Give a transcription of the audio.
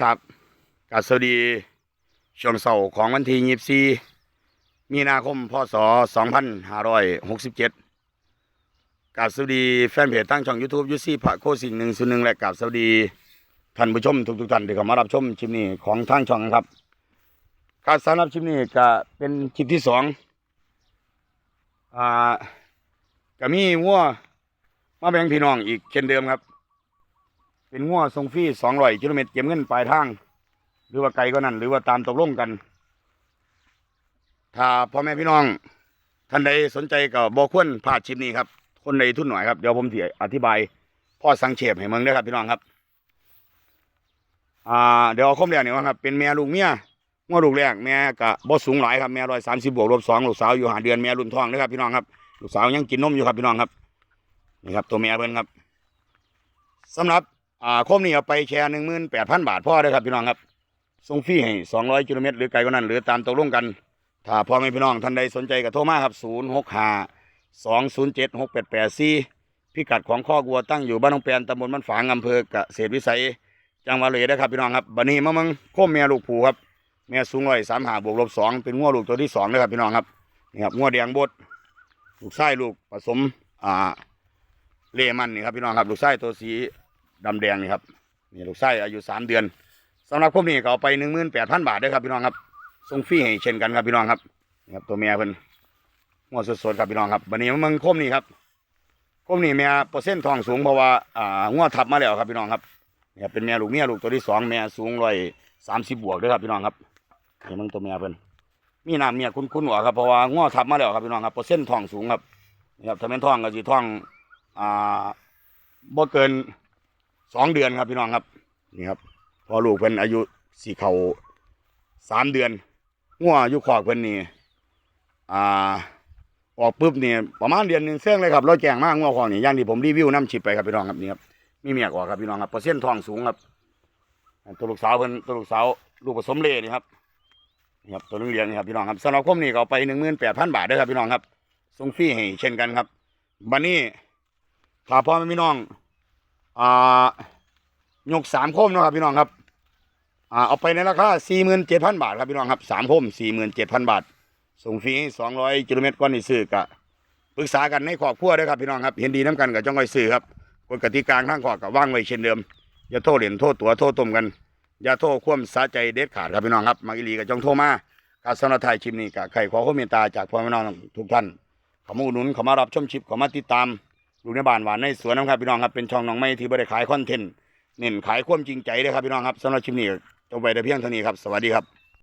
ครับกาสวัสดีช่วงเสาร์ของวันที่ยี่สี่มีนาคมพศสองพันห้าร้อยหกสิบเจ็ดกาสวัสดีแฟนเพจตั้งช่องยูทูบยูซี่พระโคสิ่งหนึ่งส่วนหนึ่งและกาสวัสดีท่านผู้ชมทุกๆท่านที่เข้ามารับชมคลิปนี้ของทางช่องนะครับการสำหรับคลิปนี้ก็เป็นคลิปที่สองอ่าก็มีวัวมาแบ่งพี่น้องอีกเช่นเดิมครับ เป็นงัวทรงฟรีสองร้อยกิโลเมตรเก็บเงินปลายทาง หรือว่าไกลก็นั่น หรือว่าตามตกลงกัน ถ้าพ่อแม่พี่น้อง ท่านใดสนใจก็บอกควรพลาดชิปนี้ครับ คนใดทุนหน่อยครับ เดี๋ยวผมจะอธิบายพ่อสังเฉปให้เมืองด้วยครับพี่น้องครับ อ่า เดี๋ยวเอาข้อมแรกนี่ว่าครับ เป็นแม่ลูกเมียงัวลูกแรกแม่กะบ่สูงหลายครับแม่ร้อยสามสิบบวกลบสองลูกสาวอยู่หาเดือนแม่รุ่นทองนะครับพี่น้องครับลูกสาวยังกินนมอยู่ครับพี่น้องครับนี่ครับตัวแม่เพิ่นครับสำหรับ อ่าโคมนี่เอาไปแชร์หนึ่งหมื่นแปดพันบาทพ่อได้อครับพี่น้องครับส่งฟรีให้สองร้อยกิโลเมตรหรือไกลกว่านั้น หรือตามตกลงกัน ถ้าพ่อแม่พี่น้องท่านใดสนใจก็โทรมาครับศูนย์หกห้าสองศูนย์เจ็ดหกแปดแปดสี่พิกัดของข้อกัวตั้งอยู่บ้านหนองแปนตำบลบ้านฝางอำเภอเกษตรวิสัย จังหวัดเลยนะครับพี่น้องครับบันนี้มามึงโคมแม่ลูกผูครับแม่สูงร้อยสามหาบวกลบสองเป็นง้วลูกตัวที่สองนะครับพี่น้องครับนี่ครับง้วแดงบดลูกไส้ลูกผสมอ่าเลมันนี่ครับพี่น้องครับลูกไส้ตัวสี ดำแดงนี่ครับนี่ลูกไส้อายุสามเดือนสำหรับพวกนี้ก็เอาไปหนึ่งหมื่นแปดพันบาทด้อครับพี่น้องครับส่งฟรีให้เช่นกันครับพี่น้องครับนี่ครับตัวเมียเพิ่นงวดสดๆครับพี่น้องครับวันนี้มันคมนี่ครับคมนี่แม่เปอร์เซ็นต์ทองสูงเพราะว่าอ่างวดทับมาแล้วครับพี่น้องครับนี่ครับเป็นแม่ลูกเมียลูกตัวที่สองแม่สูงร้อยสามสิบบวกด้อครับพี่น้องครับนี่มันตัวเมียเพิ่นมีน้ำเมียคุ้นๆหัวครับเพราะว่างวดทับมาแล้วครับพี่น้องครับเปอร์เซ็นต์ทองสูงครับนี่ครับถ้าเป็นทองก็สิทองอ่าบ่เกิน สองเดือนครับพี่น้องครับนี่ครับพอลูกเพิ่นอายุสี่เขาสามเดือนงัวอายุขอกเพิ่นนี่อ่าออกปุ๊บนี่ประมาณเดือนหนึ่งเสื่องเลยครับเราแจงมากงัวขอกนี่ย่างที่ผมรีวิวน้ำชิปไปครับพี่น้องครับนี่ครับมีเมียกออกครับพี่น้องครับเปอร์เซ็นต์ทองสูงครับตัวลูกสาวเพิ่นตัวลูกสาวลูกผสมเลนี่ครับนี่ครับตัวเลี้ยงนี่ครับพี่น้องครับสำหรับคมนี่ก็เอาไปหนึ่งหมื่นแปดพันบาทเด้ครับพี่น้องครับส่งฟรีให้เช่นกันครับบันนี้ถ้าพ่อแม่พี่น้อง อ่ายกสามโคมเนาะครับพี่น้องครับอ่าเอาไปในราคาสี่หมื่นเจ็ดพันบาทครับพี่น้องครับสามโคมสี่หมื่นเจ็ดพันบาท ส่งฟรีสองร้อยกิโลเมตรก่อนที่ซื้อกะปรึกษากันในครอบครัวด้วยครับพี่น้องครับ เห็นดีน้ำกันกับจ้องไว้ซื้อครับกฎกติกาทางขอกับว่างไว้เช่นเดิม อย่าโทษเหรียญโทษตัวโทษต้มกัน อย่าโทษความสาใจเด็ดขาดครับพี่น้องครับมาอิลีกับจ้องโทรมาการสนับไทยชิมนี้กับใครขอความเมตตาจากพ่อแม่น้องทุกท่านขามาอุดหนุนขามารับชมชิปขามาติดตาม ลูกในบ้านหวานในสวนนะครับพี่น้องครับเป็นช่องน้องไม้ที่บริขายคอนเทนต์เน้นขายความจริงใจเลยครับพี่น้องครับสำหรับชิมนี้จบไปแต่เพียงเท่านี้ครับสวัสดีครับ